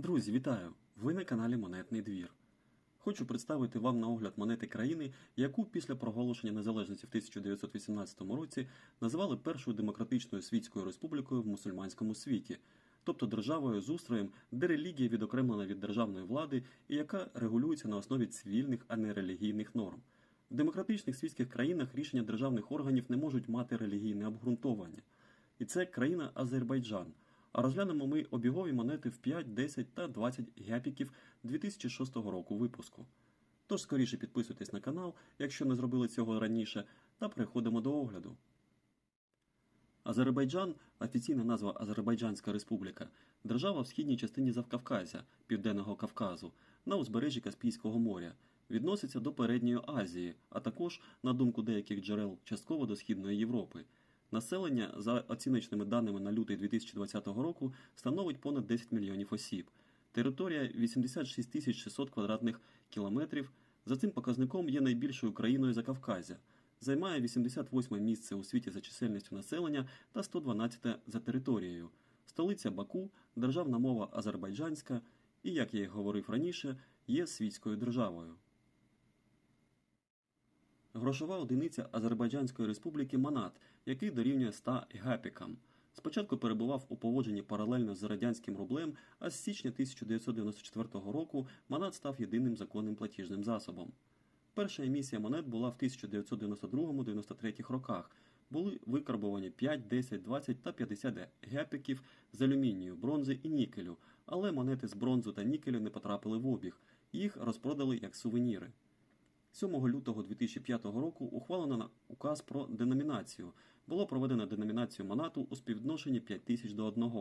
Друзі, вітаю! Ви на каналі Монетний двір. Хочу представити вам на огляд монети країни, яку після проголошення незалежності в 1918 році називали першою демократичною світською республікою в мусульманському світі, тобто державою з устроєм, де релігія відокремлена від державної влади і яка регулюється на основі цивільних, а не релігійних норм. В демократичних світських країнах рішення державних органів не можуть мати релігійне обґрунтовання. І це країна Азербайджан. Розглянемо ми обігові монети в 5, 10 та 20 гяпіків 2006 року випуску. Тож скоріше підписуйтесь на канал, якщо не зробили цього раніше, та переходимо до огляду. Азербайджан офіційна назва Азербайджанська Республіка, держава в східній частині Завкавказя, Південного Кавказу, на узбережжі Каспійського моря, відноситься до передньої Азії, а також, на думку деяких джерел, частково до Східної Європи. Населення, за оціночними даними на лютий 2020 року, становить понад 10 мільйонів осіб. Територія 86 тисяч 600 квадратних кілометрів. За цим показником є найбільшою країною Закавказя. Займає 88 місце у світі за чисельністю населення та 112 за територією. Столиця Баку, державна мова азербайджанська і, як я й говорив раніше, є світською державою. Грошова одиниця Азербайджанської республіки Манат, який дорівнює 100 гапікам. Спочатку перебував у поводженні паралельно з радянським рублем, а з січня 1994 року Манат став єдиним законним платіжним засобом. Перша емісія монет була в 1992-93 роках. Були викарбовані 5, 10, 20 та 50 гепіків з алюмінію, бронзи і нікелю, але монети з бронзу та нікелю не потрапили в обіг. Їх розпродали як сувеніри. 7 лютого 2005 року ухвалено указ про деномінацію. Було проведено деномінацію монату у співвідношенні 5 тисяч до 1.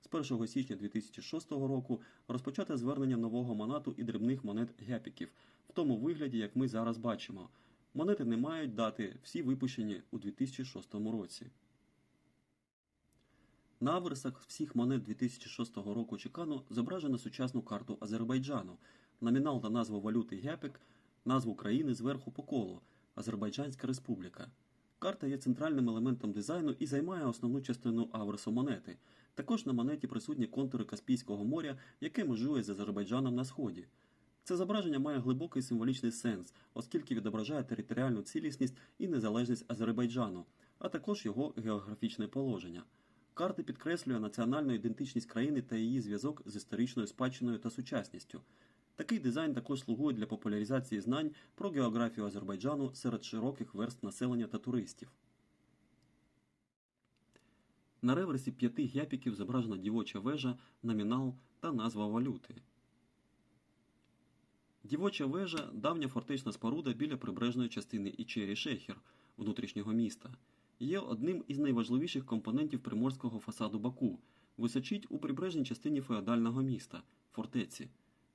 З 1 січня 2006 року розпочато звернення нового монату і дрібних монет гепіків, в тому вигляді, як ми зараз бачимо. Монети не мають дати, всі випущені у 2006 році. На аверсах всіх монет 2006 року Чекану зображено сучасну карту Азербайджану, номінал та назву валюти гепік, назву країни зверху по колу Азербайджанська Республіка. Карта є центральним елементом дизайну і займає основну частину аверсу монети. Також на монеті присутні контури Каспійського моря, яке межує з Азербайджаном на сході. Це зображення має глибокий символічний сенс, оскільки відображає територіальну цілісність і незалежність Азербайджану, а також його географічне положення. Карта підкреслює національну ідентичність країни та її зв'язок з історичною спадщиною та сучасністю. Такий дизайн також слугує для популяризації знань про географію Азербайджану серед широких верст населення та туристів. На реверсі п'яти гяпіків зображена дівоча вежа, номінал та назва валюти. Дівоча вежа давня фортечна споруда біля прибережної частини Ічері Шехер внутрішнього міста. Є одним із найважливіших компонентів приморського фасаду Баку, височить у прибережній частині феодального міста фортеці.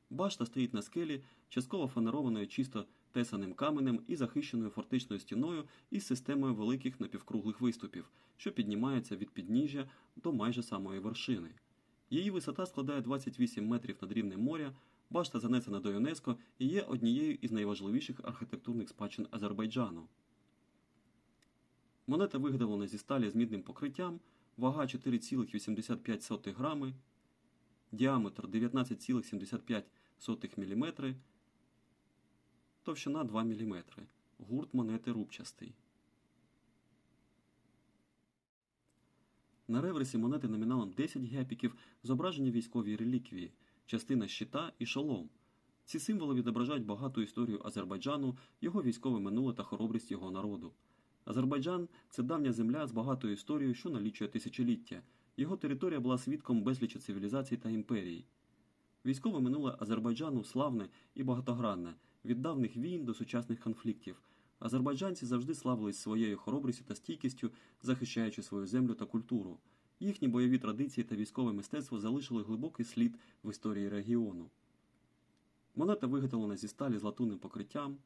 Башта стоїть на скелі, частково фанерованою чисто тесаним каменем і захищеною фортечною стіною із системою великих напівкруглих виступів, що піднімаються від підніжжя до майже самої вершини. Її висота складає 28 метрів над рівнем моря, башта занесена до ЮНЕСКО і є однією із найважливіших архітектурних спадщин Азербайджану. Монета виготовлена зі сталі з мідним покриттям, вага 4,85 грами, діаметр 19,75 мм, товщина 2 мм. Гурт монети рубчастий. На реверсі монети номіналом 10 гепіків зображені військові реліквії, частина щита і шолом. Ці символи відображають багату історію Азербайджану, його військове минуле та хоробрість його народу. Азербайджан це давня земля з багатою історією, що налічує тисячоліття. Його територія була свідком безлічі цивілізацій та імперій. Військове минуле Азербайджану славне і багатогранне, від давніх війн до сучасних конфліктів. Азербайджанці завжди славились своєю хоробрістю та стійкістю, захищаючи свою землю та культуру. Їхні бойові традиції та військове мистецтво залишили глибокий слід в історії регіону. Монета виготовлена зі сталі з латунним покриттям,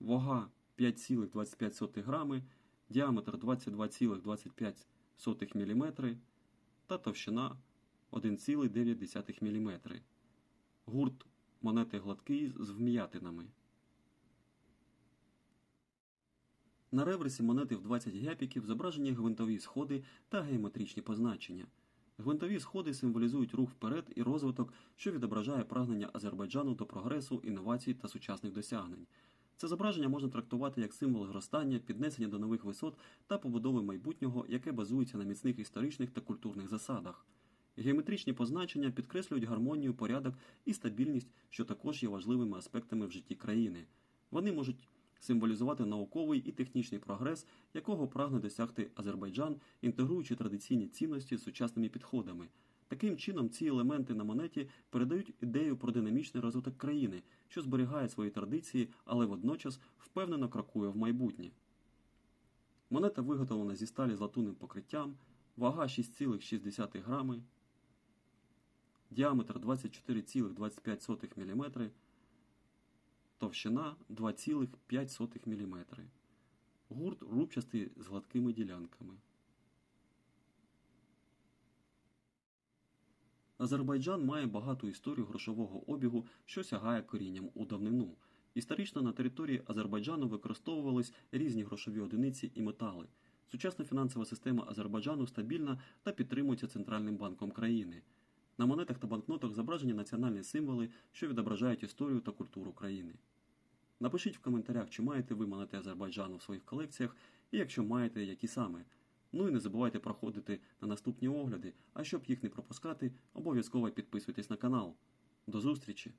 вага 5,25 грами, діаметр 22,25 мм та товщина 1,9 мм. Гурт монети гладкий з вм'ятинами. На реверсі монети в 20 гепіків зображені гвинтові сходи та геометричні позначення. Гвинтові сходи символізують рух вперед і розвиток, що відображає прагнення Азербайджану до прогресу, інновацій та сучасних досягнень. Це зображення можна трактувати як символ зростання, піднесення до нових висот та побудови майбутнього, яке базується на міцних історичних та культурних засадах. Геометричні позначення підкреслюють гармонію, порядок і стабільність, що також є важливими аспектами в житті країни. Вони можуть символізувати науковий і технічний прогрес, якого прагне досягти Азербайджан, інтегруючи традиційні цінності з сучасними підходами. Таким чином, ці елементи на монеті передають ідею про динамічний розвиток країни, що зберігає свої традиції, але водночас впевнено крокує в майбутнє. Монета виготовлена зі сталі з латунним покриттям, вага 6,6 грами, діаметр 24,25 мм, товщина 2,5 мм. Гурт рубчастий з гладкими ділянками. Азербайджан має багату історію грошового обігу, що сягає корінням у давнину. Історично на території Азербайджану використовувались різні грошові одиниці і метали. Сучасна фінансова система Азербайджану стабільна та підтримується Центральним банком країни. На монетах та банкнотах зображені національні символи, що відображають історію та культуру країни. Напишіть в коментарях, чи маєте ви монети Азербайджану в своїх колекціях, і якщо маєте, які саме. Ну і не забувайте проходити на наступні огляди, а щоб їх не пропускати, обов'язково підписуйтесь на канал. До зустрічі!